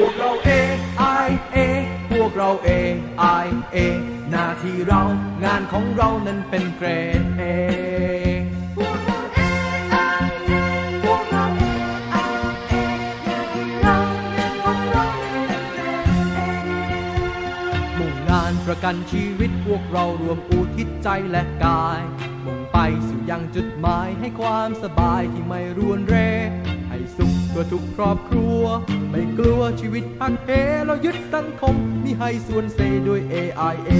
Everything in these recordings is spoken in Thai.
พวกเรา A I A หน้าที่เรางานของเรานั้นเป็นเกรด A พวกเราเอไอเอพวกเราเอไอเอเราเงินของเราเป็นเกรดเอมุ่งงานประกันชีวิตพวกเรารวมอุทิศใจและกาย มุ่งไปสู่ยังจุดหมายให้ความสบายที่ไม่รวนเร กลัวทุกครอบครัว ไม่กลัวชีวิตหักเหเรายึดสังคมมีให้ส่วนเซด้วย AIA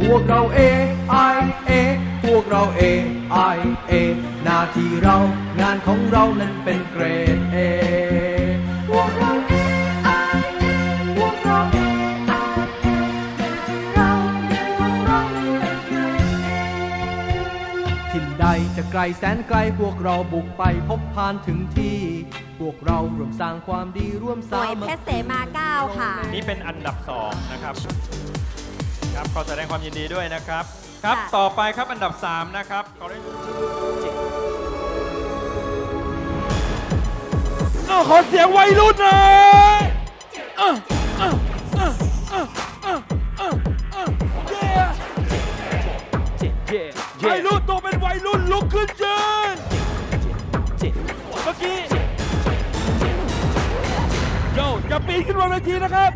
พวกเรา AIA พวกเรา AIA หน้าที่เรางานของเรานั้นเป็นเกรด A จะไกลแสนไกลพวกเราบุกไปพบผ่านถึงที่ พวกเราร่วมสร้างความดีร่วมหน่สาวยมัเพคชรคีเสมาเก้าค่ะ นี่เป็นอันดับ2นะครับครับขอแสดงความยินดีด้วยนะครับ ครับค่ะ ต่อไปครับอันดับ3นะครับขอได้อ้าวขอเสียงวัยรุ่นหน่อย เย่เย่ไอรุ่นโตเป็นวัยรุ่นลุกขึ้นยืนเมื่อกี้โยอย่ปีนขึ้นบนเวทีนะครับ